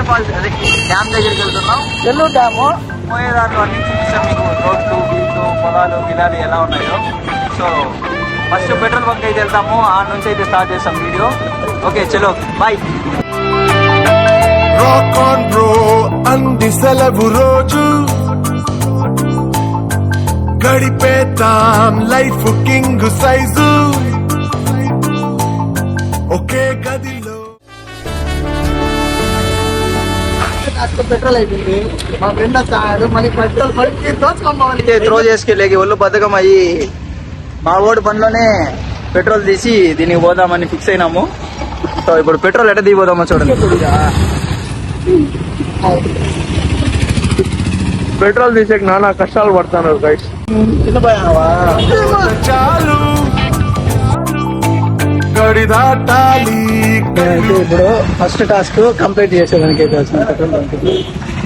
Water falls అదే dam దగ్గరికి వెళ్తున్నాం. నెల్లూరు డ్యాము? పోయేదాంట్లో అన్ని చూపిస్తాం మీకు రోడ్లు వీళ్ళు పొలాలు గిలాలు ఎలా ఉన్నాయో. సో ఫస్ట్ పెట్రోల్ బంక్ అయితే వెళ్తాము. ఆ నుంచి అయితే స్టార్ట్ చేస్తాం వీడియో. ఓకే చలో బాయ్ రాక్ ఆన్ బ్రో అంది సెలవు రోజు. గడిపేతాం లైఫ్ కింగ్ సైజు. ఒకే గదిలో పెట్రోల్ అయిపోయింది. మా ఫ్రెండ్ వస్తాడు మళ్ళీ పెట్రోల్ పడికి అయితే త్రో చేసుకెళ్ళేకి ఒళ్ళు బద్ధకం అయ్యి మా ఓడి పనిలోనే పెట్రోల్ తీసి దీనికి పోదామని ఫిక్స్ అయినాము. సో ఇప్పుడు పెట్రోల్ ఎట్ట దిగిపోదామో చూడండి. పెట్రోల్ తీసేకి నానా కష్టాలు పడుతున్నారు గైస్ చాలు. గడి దాటాలి. అయితే ఇప్పుడు ఫస్ట్ టాస్క్ కంప్లీట్ చేసేదానికి అయితే వచ్చిన పెట్రోల్ బంక్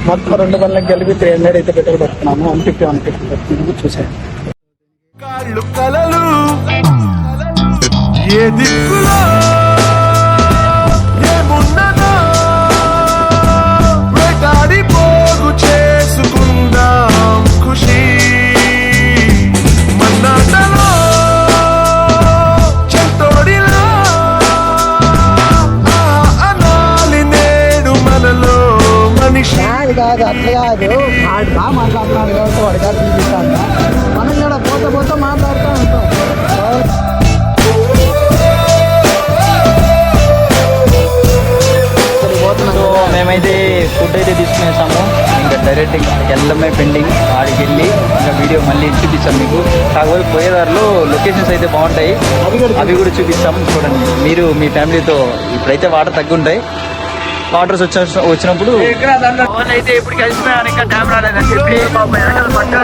మొత్తం రెండు పనులకు కలిపి త్రీ హండ్రెడ్ అయితే పెట్రోల్ పడుతున్నాము. వన్ ఫిఫ్టీ వన్ ఫిఫ్టీ పడుతుంది చూసాను కలలు ఏ దిక్కులో కాదు అట్లా కాదు వాడు బాగా మాట్లాడుతున్నాడు కాబట్టి వాడు కాదు చూపిస్తాను. మనం కూడా పోతే పోతే మాట్లాడుతూ ఉంటాం. మేమైతే ఫుడ్ అయితే తీసుకునేసాము. ఇంకా డైరెక్ట్ వెళ్ళడమే పెండింగ్ ఆడికి వెళ్ళి ఇంకా వీడియో మళ్ళీ చూపిస్తాం మీకు. కాకపోతే పోయేదారిలో లొకేషన్స్ అయితే బాగుంటాయి. అవి కూడా చూపిస్తాం. చూడండి. మీరు మీ ఫ్యామిలీతో ఇప్పుడైతే వాటర్ తగ్గుంటాయి. వాటర్స్ వచ్చి వచ్చినప్పుడు అయితే ఇప్పుడు కలిసిపోయాను ఇంకా డ్యామ్ రాలేదని చెప్పి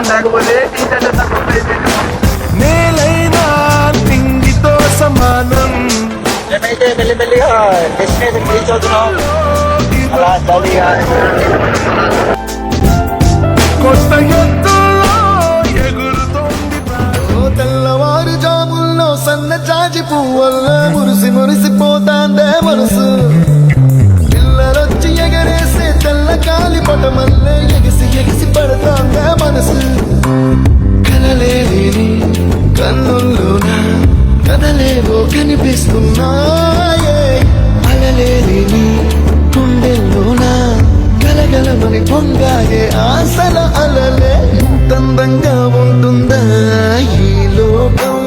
లేకపోతే నేలైనా తిండితో సమానం. మేమైతే మెల్లి మెల్లిగా డెస్టినేషన్ రీచ్ అవుతున్నాం. అలా జాలీగా. కొత్త కనిపిస్తున్నాయే? అలలేని గుండెల్లోన? గలగలమని పొంగాయే ఆశల అలలే. ఇంతందంగా ఉంటుందా ఈ లోకం?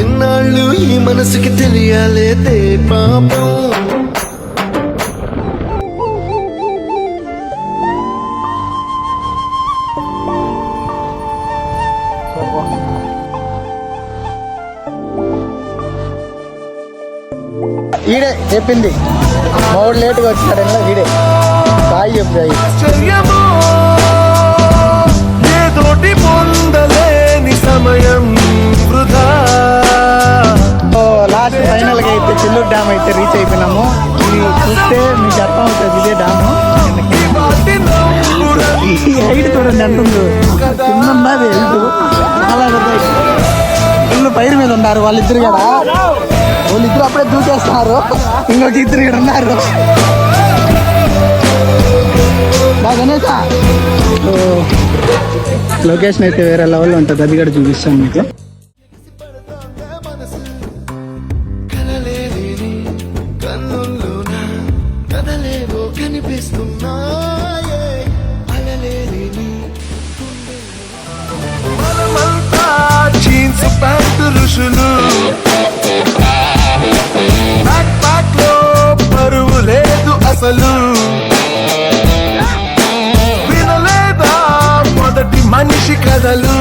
ఇన్నాళ్ళు ఈ మనసుకి తెలియాలేదే పాపం? ఈడే చెప్పింది. మూడు లేటుగా వచ్చాడన్నా ఈడే. బాయ్ చెప్పు ఆశ్చర్యమో ఏదోటి పొందలేని సమయం వృధా. లాస్ట్ ఫైనల్గా అయితే చిల్లూరు డ్యామ్ అయితే రీచ్ అయిపోయినాము. ఇది చూస్తే మీకు అర్థం అవుతుంది ఇదే డ్యామ్. ఈ హైట్ చూడండి ఎంత ఉందో కింద ఉన్నది హైట్ చాలా ఫుల్ పైరు మీద ఉన్నారు వాళ్ళిద్దరు కూడా వాళ్ళిద్దరు అప్పుడే దూకేస్తున్నారు. ఇంకొక ఇద్దరు ఇక్కడ ఉన్నారు. బాగా గణేశ లొకేషన్ అయితే వేరే లెవెల్లో ఉంటుంది. అది కూడా చూపిస్తాను మీకు. మనసు అసలు. వినలేదా మొదటి మనిషి కథలు?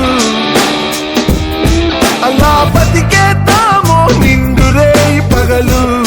అలా బతికేద్దామో నిందురే పగలు.